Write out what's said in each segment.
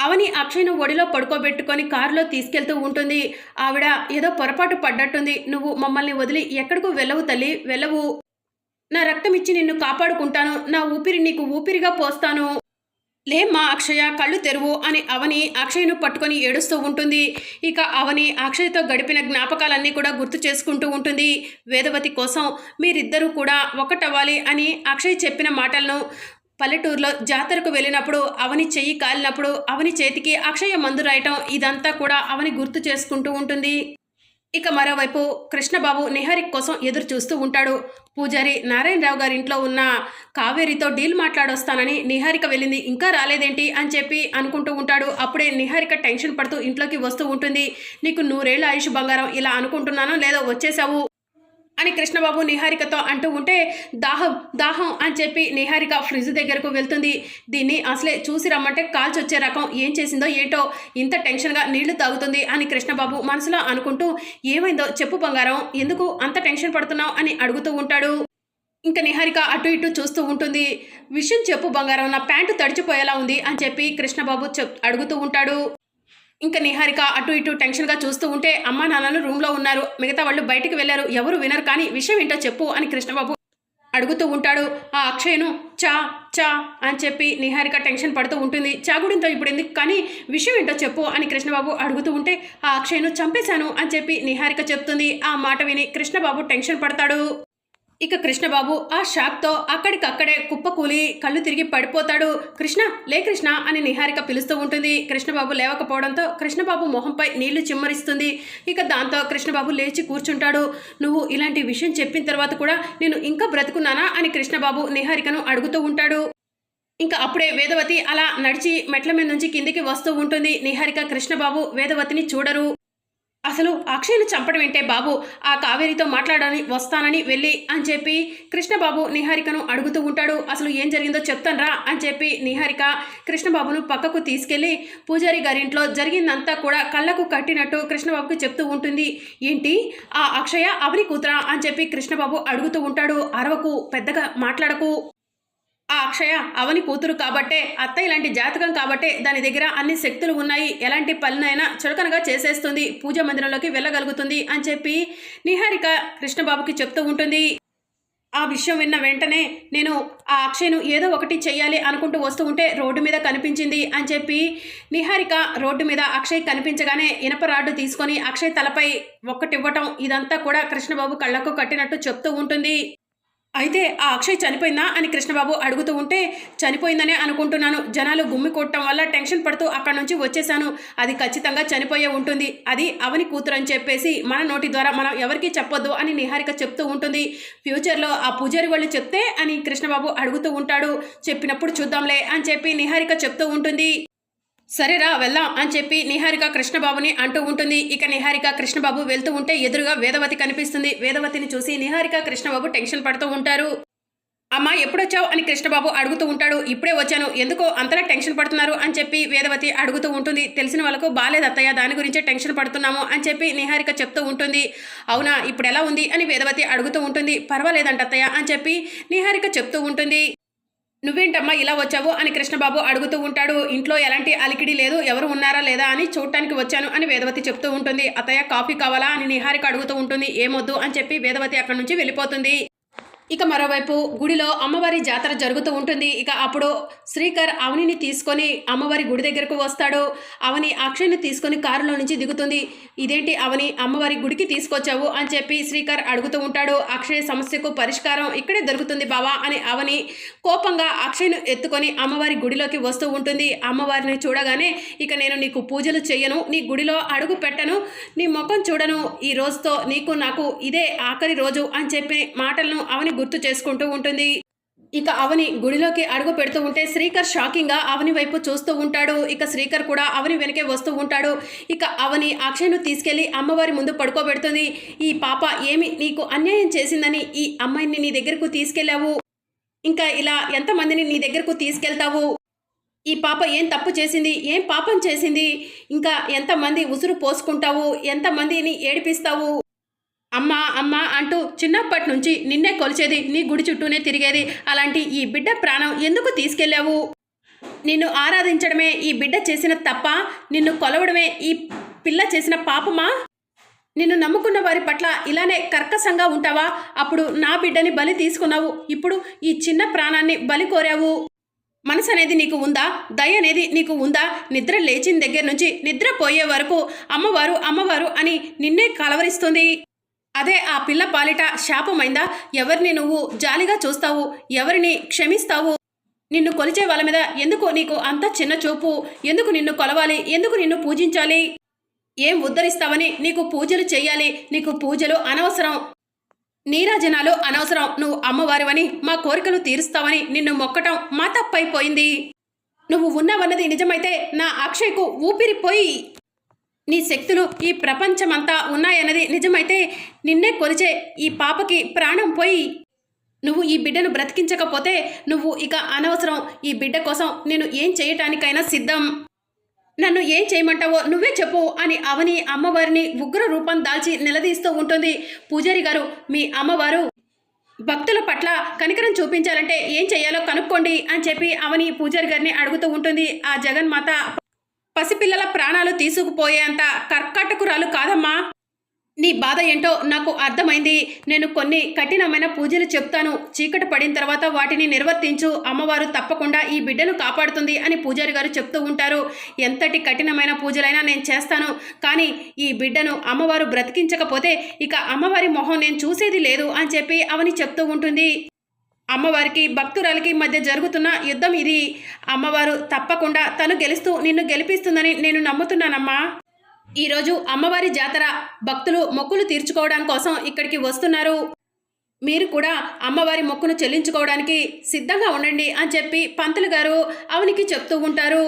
అవని అక్షయ్ను ఒడిలో పడుకోబెట్టుకొని కారులో తీసుకెళ్తూ ఉంటుంది. ఆవిడ ఏదో పొరపాటు పడ్డట్టుంది. నువ్వు మమ్మల్ని వదిలి ఎక్కడికి వెళ్ళవు తల్లి. వెళ్ళవు. నా రక్తం ఇచ్చి నిన్ను కాపాడుకుంటాను. నా ఊపిరి నీకు ఊపిరిగా పోస్తాను. లేమ్మా అక్షయ కళ్ళు తెరువు అని అవని అక్షయ్ను పట్టుకొని ఏడుస్తూ ఉంటుంది. ఇక అవని అక్షయ్తో గడిపిన జ్ఞాపకాలన్నీ కూడా గుర్తు చేసుకుంటూ ఉంటుంది. వేదవతి కోసం మీరిద్దరూ కూడా ఒకటవ్వాలి అని అక్షయ్ చెప్పిన మాటలను పల్లెటూరులో జాతరకు వెళ్ళినప్పుడు అవని చెయ్యి కాలినప్పుడు అవని చేతికి అక్షయ మందు రాయటం ఇదంతా కూడా అవని గుర్తు చేసుకుంటూ ఉంటుంది. ఇక మరోవైపు కృష్ణబాబు నిహారిక్ కోసం ఎదురు చూస్తూ ఉంటాడు. పూజారి నారాయణరావు గారి ఇంట్లో ఉన్న కావేరితో డీల్ మాట్లాడొస్తానని నిహారిక వెళ్ళింది. ఇంకా రాలేదేంటి అని చెప్పి అనుకుంటూ ఉంటాడు. అప్పుడే నిహారిక టెన్షన్ పడుతూ ఇంట్లోకి వస్తూ ఉంటుంది. నీకు నూరేళ్ళ ఆయుష్ బంగారం ఇలా అనుకుంటున్నానో లేదో వచ్చేసావు అని కృష్ణబాబు నిహారికతో అంటూ ఉంటే దాహం దాహం అని చెప్పి నిహారిక ఫ్రిడ్జ్ దగ్గరకు వెళ్తుంది. దీన్ని అసలే చూసి రమ్మంటే కాల్చొచ్చే రకం ఏం చేసిందో ఏంటో ఇంత టెన్షన్గా నీళ్ళు తాగుతుంది అని కృష్ణబాబు మనసులో అనుకుంటూ ఏమైందో చెప్పు బంగారం ఎందుకు అంత టెన్షన్ పడుతున్నావు? అని అడుగుతూ ఉంటాడు. ఇంకా నిహారిక అటు ఇటు చూస్తూ ఉంటుంది. విషయం చెప్పు బంగారం నా ప్యాంటు తడిచిపోయేలా ఉంది అని చెప్పి కృష్ణబాబు చెప్ అడుగుతూ ఉంటాడు. ఇంకా నిహారిక అటు ఇటు టెన్షన్గా చూస్తూ ఉంటే అమ్మా నాన్నలు రూమ్లో ఉన్నారు మిగతా వాళ్ళు బయటికి వెళ్ళారు ఎవరు వినరు కానీ విషయం ఏంటో చెప్పు అని కృష్ణబాబు అడుగుతూ ఉంటాడు. ఆ అక్షయ్ను చా చా అని చెప్పి నిహారిక టెన్షన్ పడుతూ ఉంటుంది. చాగుడింతో ఇప్పుడు ఎందుకు కానీ విషయం ఏంటో చెప్పు అని కృష్ణబాబు అడుగుతూ ఉంటే ఆ అక్షయ్ను చంపేశాను అని చెప్పి నిహారిక చెప్తుంది. ఆ మాట విని కృష్ణబాబు టెన్షన్ పడతాడు. ఇక కృష్ణబాబు ఆ షాక్తో అక్కడికక్కడే కుప్పకూలి కళ్ళు తిరిగి పడిపోతాడు. కృష్ణ లే కృష్ణ అని నిహారిక పిలుస్తూ ఉంటుంది. కృష్ణబాబు లేవకపోవడంతో కృష్ణబాబు మొహంపై నీళ్ళు చిమ్మరిస్తుంది. ఇక దాంతో కృష్ణబాబు లేచి కూర్చుంటాడు. నువ్వు ఇలాంటి విషయం చెప్పిన తర్వాత కూడా నేను ఇంకా బ్రతుకున్నానా అని కృష్ణబాబు నిహారికను అడుగుతూ ఉంటాడు. ఇంకా అప్పుడే వేదవతి అలా నడిచి మెట్ల మీద నుంచి కిందికి వస్తూ ఉంటుంది. నిహారిక కృష్ణబాబు వేదవతిని చూడరు. అసలు అక్షయ్ను చంపడం ఏంటే బాబు? ఆ కావేరితో మాట్లాడని వస్తానని వెళ్ళి అని చెప్పి కృష్ణబాబు నిహారికను అడుగుతూ ఉంటాడు. అసలు ఏం జరిగిందో చెప్తానరా అని చెప్పి నిహారిక కృష్ణబాబును పక్కకు తీసుకెళ్ళి పూజారి గారింట్లో జరిగిందంతా కూడా కళ్ళకు కట్టినట్టు కృష్ణబాబుకి చెప్తూ ఉంటుంది. ఏంటి? ఆ అక్షయ అవని కూతురా అని చెప్పి కృష్ణబాబు అడుగుతూ ఉంటాడు. అరవకు పెద్దగా మాట్లాడకు. ఆ అక్షయ అవని కూతురు కాబట్టే అత్త ఇలాంటి జాతకం కాబట్టే దాని దగ్గర అన్ని శక్తులు ఉన్నాయి. ఎలాంటి పనులైనా చులకనగా చేసేస్తుంది. పూజ మందిరంలోకి వెళ్ళగలుగుతుంది అని చెప్పి నిహారిక కృష్ణబాబుకి చెప్తూ ఉంటుంది. ఆ విషయం విన్న వెంటనే నేను ఆ అక్షయ్ను ఏదో ఒకటి చెయ్యాలి అనుకుంటూ వస్తూ ఉంటే రోడ్డు మీద కనిపించింది అని చెప్పి నిహారిక రోడ్డు మీద అక్షయ్ కనిపించగానే ఇనప రాడ్డు తీసుకొని అక్షయ్ తలపై ఒక్కటివ్వటం ఇదంతా కూడా కృష్ణబాబు కళ్ళకు కట్టినట్టు చెప్తూ ఉంటుంది. అయితే ఆ అక్షయ్ చనిపోయిందా అని కృష్ణబాబు అడుగుతూ ఉంటే చనిపోయిందనే అనుకుంటున్నాను. జనాలు గుమ్మి కొట్టడం వల్ల టెన్షన్ పడుతూ అక్కడి నుంచి వచ్చేసాను అది ఖచ్చితంగా చనిపోయే ఉంటుంది. అది అవని కూతురు అని చెప్పేసి మన నోటి ద్వారా మనం ఎవరికీ చెప్పొద్దు అని నిహారిక చెప్తూ ఉంటుంది. ఫ్యూచర్లో ఆ పూజారి వాళ్ళు చెప్తే అని కృష్ణబాబు అడుగుతూ ఉంటాడు. చెప్పినప్పుడు చూద్దాంలే అని చెప్పి నిహారిక చెప్తూ ఉంటుంది. సరేరా వెళ్దాం అని చెప్పి నిహారిక కృష్ణబాబుని అంటూ ఉంటుంది. ఇక నిహారిక కృష్ణబాబు వెళ్తూ ఉంటే ఎదురుగా వేదవతి కనిపిస్తుంది. వేదవతిని చూసి నిహారిక కృష్ణబాబు టెన్షన్ పడుతూ ఉంటారు. అమ్మా ఎప్పుడొచ్చావు? అని కృష్ణబాబు అడుగుతూ ఉంటాడు. ఇప్పుడే వచ్చాను. ఎందుకో అంతలా టెన్షన్ పడుతున్నారు? అని చెప్పి వేదవతి అడుగుతూ ఉంటుంది. తెలిసిన వాళ్ళకు బాలేదు అత్తయ్య. దాని గురించే టెన్షన్ పడుతున్నాము. అని చెప్పి నిహారిక చెప్తూ ఉంటుంది. అవునా ఇప్పుడు ఎలా ఉంది? అని వేదవతి అడుగుతూ ఉంటుంది. పర్వాలేదంట అత్తయ్య. అని చెప్పి నిహారిక చెప్తూ ఉంటుంది. నువ్వేంటమ్మా ఇలా వచ్చావు అని కృష్ణబాబు అడుగుతూ ఉంటాడు. ఇంట్లో ఎలాంటి అలికిడి లేదు ఎవరు ఉన్నారా లేదా అని చూడటానికి వచ్చాను అని వేదవతి చెప్తూ ఉంటుంది. అత్తయ్య కాఫీ కావాలా అని నిహారిక అడుగుతూ ఉంటుంది. ఏమొద్దు అని చెప్పి వేదవతి అక్కడి నుంచి వెళ్ళిపోతుంది. ఇక మరోవైపు గుడిలో అమ్మవారి జాతర జరుగుతూ ఉంటుంది. ఇక అప్పుడు శ్రీకర్ అవనిని తీసుకొని అమ్మవారి గుడి దగ్గరకు వస్తాడు. అవని అక్షయ్ని తీసుకొని కారులో నుంచి దిగుతుంది. ఇదేంటి అవని? అమ్మవారి గుడికి తీసుకొచ్చావు అని చెప్పి శ్రీకర్ అడుగుతూ ఉంటాడు. అక్షయ్ సమస్యకు పరిష్కారం ఇక్కడే దొరుకుతుంది బావా అని అవని కోపంగా అక్షయ్ను ఎత్తుకొని అమ్మవారి గుడిలోకి వస్తూ ఉంటుంది. అమ్మవారిని చూడగానే ఇక నేను నీకు పూజలు చేయను నీ గుడిలో అడుగు పెట్టను నీ ముఖం చూడను ఈ రోజుతో నీకు నాకు ఇదే ఆఖరి రోజు అని చెప్పి మాటలను అవని గుర్తు చేసుకుంటూ ఉంటుంది. ఇక అవని గుడిలోకి అడుగు పెడుతూ ఉంటే శ్రీకర్ షాకింగ్గా అవని వైపు చూస్తూ ఉంటాడు. ఇక శ్రీకర్ కూడా అవని వెనకే వస్తూ ఉంటాడు. ఇక అవని అక్షయ్ను తీసుకెళ్ళి అమ్మవారి ముందు పడుకోబెడుతుంది. ఈ పాప ఏమి నీకు అన్యాయం చేసిందని ఈ అమ్మాయిని నీ దగ్గరకు తీసుకెళ్ళావు? ఇంకా ఇలా ఎంతమందిని నీ దగ్గరకు తీసుకెళ్తావు? ఈ పాప ఏం తప్పు చేసింది? ఏం పాపం చేసింది? ఇంకా ఎంతమంది ఉసురు పోసుకుంటావు? ఎంతమందిని ఏడిపిస్తావు? అమ్మా అమ్మ అంటూ చిన్నప్పటి నుంచి నిన్నే కొలిచేది నీ గుడి చుట్టూనే తిరిగేది. అలాంటి ఈ బిడ్డ ప్రాణం ఎందుకు తీసుకెళ్ళావు? నిన్ను ఆరాధించడమే ఈ బిడ్డ చేసిన తప్ప? నిన్ను కొలవడమే ఈ పిల్ల చేసిన పాపమా? నిన్ను నమ్ముకున్న వారి పట్ల ఇలానే కర్కశంగా ఉంటావా? అప్పుడు నా బిడ్డని బలి తీసుకున్నావు. ఇప్పుడు ఈ చిన్న ప్రాణాన్ని బలి కోరావు. మనసు అనేది నీకు ఉందా? దయ అనేది నీకు ఉందా? నిద్ర లేచిన దగ్గర నుంచి నిద్ర పోయే వరకు అమ్మవారు అమ్మవారు అని నిన్నే కలవరిస్తుంది. అదే ఆ పిల్ల పాలిట శాపమైందా? ఎవరిని నువ్వు జాలిగా చూస్తావు? ఎవరిని క్షమిస్తావు? నిన్ను కొలిచే వాళ్ళ మీద ఎందుకు నీకు అంత చిన్న చూపు? ఎందుకు నిన్ను కొలవాలి? ఎందుకు నిన్ను పూజించాలి? ఏం ఉద్ధరిస్తావని నీకు పూజలు చేయాలి నీకు పూజలు అనవసరం. నీరాజనాలు అనవసరం. నువ్వు అమ్మవారివని మా కోరికలు తీరుస్తావని నిన్ను మొక్కటం మా తప్పైపోయింది. నువ్వు ఉన్నావన్నది నిజమైతే నా అక్షయ్కు ఊపిరిపోయి నీ శక్తులు ఈ ప్రపంచమంతా ఉన్నాయన్నది నిజమైతే నిన్నే కొలిచే ఈ పాపకి ప్రాణం పోయి నువ్వు ఈ బిడ్డను బ్రతికించకపోతే నువ్వు ఇక అనవసరం ఈ బిడ్డ కోసం నేను ఏం చేయటానికైనా సిద్ధం. నన్ను ఏం చేయమంటావో నువ్వే చెప్పు అని అవని అమ్మవారిని ఉగ్ర రూపం దాల్చి నిలదీస్తూ ఉంటుంది పూజారి గారు. మీ అమ్మవారు భక్తుల పట్ల కనికరం చూపించాలంటే ఏం చేయాలో కనుక్కోండి అని చెప్పి అవని పూజారి గారిని అడుగుతూ ఉంటుంది. ఆ జగన్మాత పసిపిల్లల ప్రాణాలు తీసుకుపోయేంత కర్కాటకురాలు కాదమ్మా. నీ బాధ ఏంటో నాకు అర్థమైంది. నేను కొన్ని కఠినమైన పూజలు చెప్తాను. చీకటి పడిన తర్వాత వాటిని నిర్వర్తించు. అమ్మవారు తప్పకుండా ఈ బిడ్డను కాపాడుతుంది అని పూజారి గారు చెప్తూ ఉంటారు. ఎంతటి కఠినమైన పూజలైనా నేను చేస్తాను. కానీ ఈ బిడ్డను అమ్మవారు బ్రతికించకపోతే ఇక అమ్మవారి మొహం నేను చూసేది లేదు అని చెప్పి అవని చెప్తూ ఉంటుంది. అమ్మవారికి భక్తురాలికి మధ్య జరుగుతున్న యుద్ధం ఇది. అమ్మవారు తప్పకుండా తను గెలుస్తూ నిన్ను గెలిపిస్తుందని నేను నమ్ముతున్నానమ్మా. ఈరోజు అమ్మవారి జాతర భక్తులు మొక్కులు తీర్చుకోవడం కోసం ఇక్కడికి వస్తున్నారు. మీరు కూడా అమ్మవారి మొక్కును చెల్లించుకోవడానికి సిద్ధంగా ఉండండి అని చెప్పి పంతులు గారు అవనికి చెప్తూ ఉంటారు.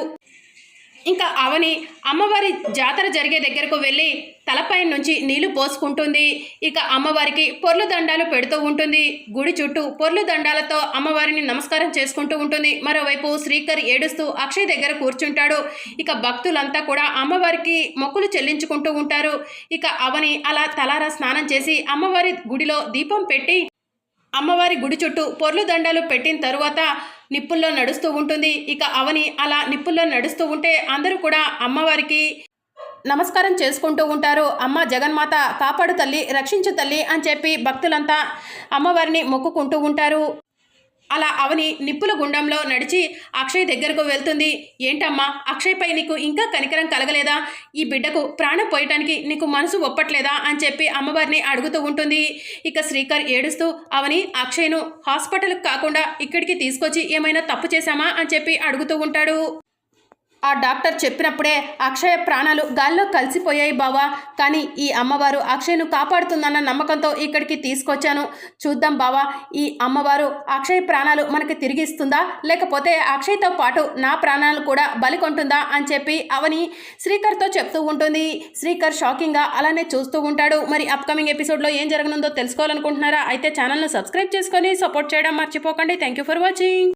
ఇంకా అవని అమ్మవారి జాతర జరిగే దగ్గరకు వెళ్ళి తలపై నుంచి నీళ్ళు పోసుకుంటుంది. ఇక అమ్మవారికి పొర్లు దండాలు పెడుతూ ఉంటుంది. గుడి చుట్టూ పొర్లు దండాలతో అమ్మవారిని నమస్కారం చేసుకుంటూ ఉంటుంది. మరోవైపు శ్రీకర్ ఏడుస్తూ అక్షయ్ దగ్గర కూర్చుంటాడు. ఇక భక్తులంతా కూడా అమ్మవారికి మొక్కులు చెల్లించుకుంటూ ఉంటారు. ఇక అవని అలా తలారా స్నానం చేసి అమ్మవారి గుడిలో దీపం పెట్టి అమ్మవారి గుడి చుట్టూ పొర్లు దండాలు పెట్టిన తరువాత నిప్పుల్లో నడుస్తూ ఉంటుంది. ఇక అవని అలా నిప్పుల్లో నడుస్తూ ఉంటే అందరూ కూడా అమ్మవారికి నమస్కారం చేసుకుంటూ ఉంటారు. అమ్మ జగన్మాత కాపాడు తల్లి రక్షించు తల్లి అని చెప్పి భక్తులంతా అమ్మవారిని మొక్కుకుంటూ ఉంటారు. అలా అవని నిప్పుల గుండంలో నడిచి అక్షయ్ దగ్గరకు వెళ్తుంది. ఏంటమ్మా? అక్షయ్పై నీకు ఇంకా కనికరం కలగలేదా? ఈ బిడ్డకు ప్రాణం పోయటానికి నీకు మనసు ఒప్పట్లేదా? అని చెప్పి అమ్మవారిని అడుగుతూ ఉంటుంది. ఇక శ్రీకర్ ఏడుస్తూ అవని అక్షయ్ను హాస్పిటల్కి కాకుండా ఇక్కడికి తీసుకొచ్చి ఏమైనా తప్పు చేశామా? అని చెప్పి అడుగుతూ ఉంటాడు. ఆ డాక్టర్ చెప్పినప్పుడే అక్షయ ప్రాణాలు గాల్లో కలిసిపోయాయి బావా. కానీ ఈ అమ్మవారు అక్షయ్ను కాపాడుతుందన్న నమ్మకంతో ఇక్కడికి తీసుకొచ్చాను. చూద్దాం బావా ఈ అమ్మవారు అక్షయ్ ప్రాణాలు మనకి తిరిగిస్తుందా? లేకపోతే అక్షయ్తో పాటు నా ప్రాణాలు కూడా బలికొంటుందా అని చెప్పి అవని శ్రీకర్తో చెప్తూ ఉంటుంది. శ్రీకర్ షాకింగ్గా అలానే చూస్తూ ఉంటాడు. మరి అప్కమింగ్ ఎపిసోడ్లో ఏం జరగనుందో తెలుసుకోవాలనుకుంటున్నారా? అయితే ఛానల్ను సబ్స్క్రైబ్ చేసుకొని సపోర్ట్ చేయడం మర్చిపోకండి. Thank you for watching.